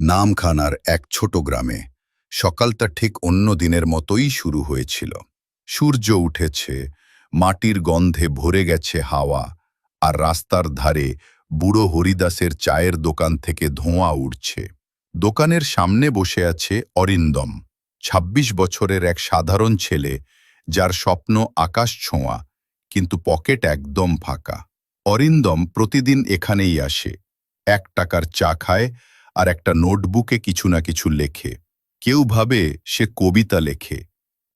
নামখানার এক ছোট গ্রামে সকালটা ঠিক অন্য দিনের মতোই শুরু হয়েছিল। সূর্য উঠেছে, মাটির গন্ধে ভরে গেছে হাওয়া আর রাস্তার ধারে বুড়ো হরিদাসের চায়ের দোকান থেকে ধোঁয়া উঠছে দোকানের সামনে বসে আছে অরিন্দম ২৬ বছরের এক সাধারণ ছেলে যার স্বপ্ন আকাশ ছোঁয়া কিন্তু পকেট একদম ফাঁকা। অরিন্দম প্রতিদিন এখানেই আসে, এক টাকার চা খায় আর একটা নোটবুকে কিছু না কিছু লেখে। কেউ ভাবে সে কবিতা লেখে,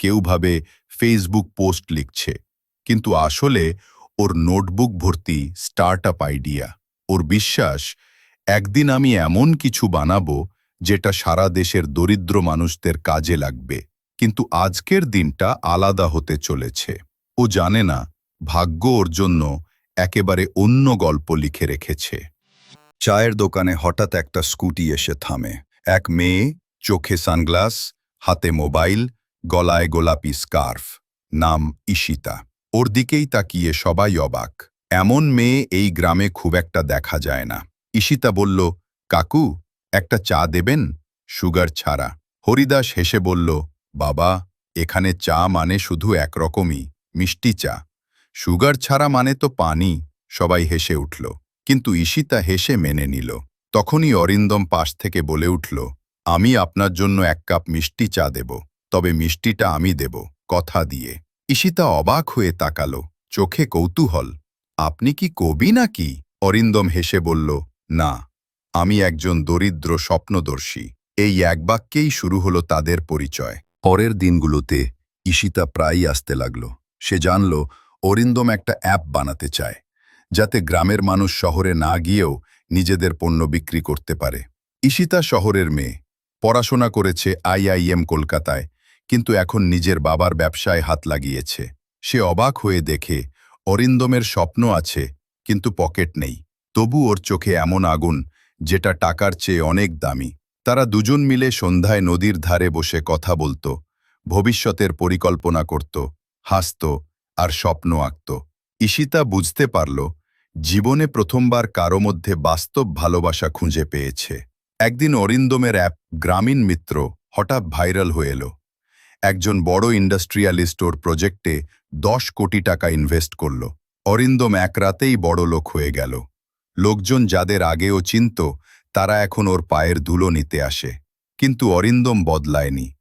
কেউ ভাবে ফেসবুক পোস্ট লিখছে। কিন্তু আসলে ওর নোটবুক ভর্তি স্টার্ট আপ আইডিয়া। ওর বিশ্বাস, একদিন আমি এমন কিছু বানাবো যেটা সারা দেশের দরিদ্র মানুষদের কাজে লাগবে। কিন্তু আজকের দিনটা আলাদা হতে চলেছে। ও জানে না, ভাগ্য ওর জন্য একেবারে অন্য গল্প লিখে রেখেছে। চায়ের দোকানে হঠাৎ একটা স্কুটি এসে থামে। এক মেয়ে, চোখে সানগ্লাস, হাতে মোবাইল, গলায় গোলাপি স্কার্ফ, নাম ঈশিতা। ওর দিকেই তাকিয়ে সবাই অবাক। এমন মেয়ে এই গ্রামে খুব একটা দেখা যায় না। ঈশিতা বলল, কাকু, একটা চা দেবেন? সুগার ছাড়া। হরিদাস হেসে বলল, বাবা, এখানে চা মানে শুধু একরকমই, মিষ্টি চা। সুগার ছাড়া মানে তো পানি। সবাই হেসে উঠল। কিন্তু ঈশিতা হেসে মেনে নিল। তখনই অরিন্দম পাশ থেকে বলে উঠল, আমি আপনার জন্য এক কাপ মিষ্টি চা দেব, তবে মিষ্টিটা আমি দেব, কথা দিয়ে। ঈশিতা অবাক হয়ে তাকাল, চোখে কৌতূহল। আপনি কি কবি নাকি? অরিন্দম হেসে বলল, না, আমি একজন দরিদ্র স্বপ্নদর্শী। এই এক বাক্যেই শুরু হলো তাদের পরিচয়। পরের দিনগুলোতে ঈশিতা প্রায়ই আসতে লাগল। সে জানল, অরিন্দম একটা অ্যাপ বানাতে চায়। যাতে গ্রামের মানুষ শহরে না গিয়েও নিজেদের পণ্য বিক্রি করতে পারে। ঈশিতা শহরের মেয়ে। পড়াশোনা করেছে আইআইএম কলকাতায়, কিন্তু এখন নিজের বাবার ব্যবসায় হাত লাগিয়েছে। সে অবাক হয়ে দেখে, অরিন্দমের স্বপ্ন আছে, কিন্তু পকেট নেই। তবু ওর চোখে এমন আগুন, যেটা টাকার চেয়ে অনেক দামি। তারা দুজন মিলে সন্ধ্যায় নদীর ধারে বসে কথা বলত, ভবিষ্যতের পরিকল্পনা করত, হাসত আর স্বপ্ন আঁকত। ঈশিতা বুঝতে পারল জীবনে প্রথমবার কারও মধ্যে বাস্তব ভালোবাসা খুঁজে পেয়েছে। একদিন অরিন্দমের অ্যাপ গ্রামীণ মিত্র হঠাৎ ভাইরাল হয়ে এলো। একজন বড় ইন্ডাস্ট্রিয়ালিস্ট ওর প্রজেক্টে দশ কোটি টাকা ইনভেস্ট করল। অরিন্দম এক রাতেই বড় লোক হয়ে গেল। লোকজন যাদের আগেও চিনত, তারা এখন ওর পায়ের ধুলো নিতে আসে। কিন্তু অরিন্দম বদলায়নি।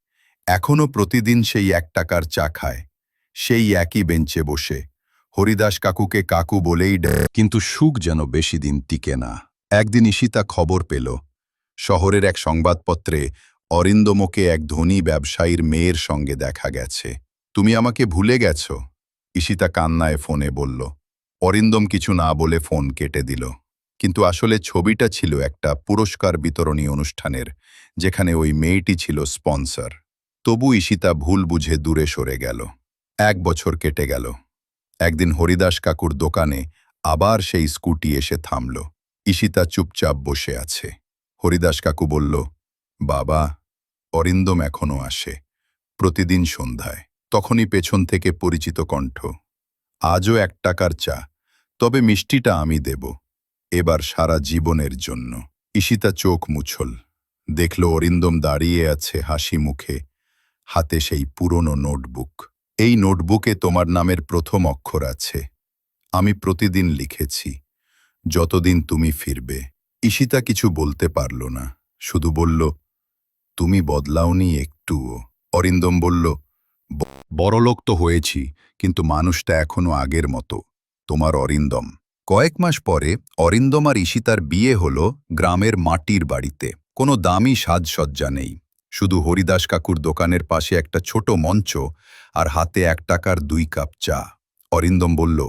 এখনও প্রতিদিন সেই এক টাকার চা খায়। সেই একই বেঞ্চে বসে। হরিদাস কাকুকে কাকু বলেই কিন্তু সুখ যেন বেশি দিন টিকে না। একদিন ঈশিতা খবর পেল। শহরের এক সংবাদপত্রে অরিন্দমকে এক ধনী ব্যবসায়ীর মেয়ের সঙ্গে দেখা গেছে। তুমি আমাকে ভুলে গেছ? ঈশিতা কান্নায় ফোনে বলল। অরিন্দম কিছু না বলে ফোন কেটে দিল। কিন্তু আসলে ছবিটা ছিল একটা পুরস্কার বিতরণী অনুষ্ঠানের, যেখানে ওই মেয়েটি ছিল স্পন্সর। তবু ঈশিতা ভুল বুঝে দূরে সরে গেল। এক বছর কেটে গেল। একদিন হরিদাস কাকুর দোকানে আবার সেই স্কুটি এসে থামল। ঈশিতা চুপচাপ বসে আছে। হরিদাস কাকু বলল, বাবা, অরিন্দম এখনও আসে। প্রতিদিন সন্ধ্যায়। তখনই পেছন থেকে পরিচিত কণ্ঠ, আজও এক টাকার চা, তবে মিষ্টিটা আমি দেব, এবার সারা জীবনের জন্য। ঈশিতা চোখ মুছল। দেখল অরিন্দম দাঁড়িয়ে আছে হাসি মুখে, হাতে সেই পুরনো নোটবুক। এই নোটবুকে তোমার নামের প্রথম অক্ষর আছে। আমি প্রতিদিন লিখেছি। যতদিন তুমি ফিরবে। ঈশিতা কিছু বলতে পারল না। শুধু বলল, তুমি বদলাওনি একটুও। অরিন্দম বলল বড়লোক তো হয়েছি, কিন্তু মানুষটা এখনও আগের মতো। তোমার অরিন্দম। কয়েক মাস পরে অরিন্দম আর ঈশিতার বিয়ে হল গ্রামের মাটির বাড়িতে। কোনো দামি সাজসজ্জা নেই। শুধু হরিদাস কাকুর দোকানের পাশে একটা ছোট মঞ্চ আর হাতে এক টাকার দুই কাপ চা। অরিন্দম বলল,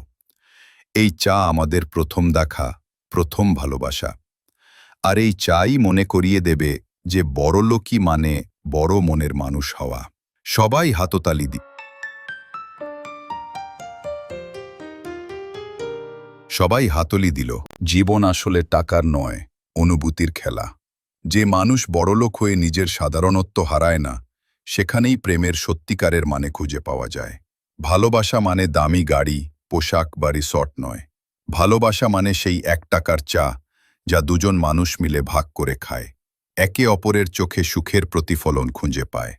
এই চা আমাদের প্রথম দেখা, প্রথম ভালোবাসা। আর এই চাই মনে করিয়ে দেবে যে বড় লোকই মানে বড় মনের মানুষ হওয়া। সবাই হাততালি দি সবাই হাতলি দিল। জীবন আসলে টাকার নয়, অনুভূতির খেলা। যে মানুষ বড়লোক হয়ে নিজের সাধারণত্ব হারায় না, সেখানেই প্রেমের সত্যিকারের মানে খুঁজে পাওয়া যায়। ভালোবাসা মানে দামি গাড়ি, পোশাক বা রিসর্ট নয়। ভালোবাসা মানে সেই এক টাকার চা, যা দুজন মানুষ মিলে ভাগ করে খায়। একে অপরের চোখে সুখের প্রতিফলন খুঁজে পায়।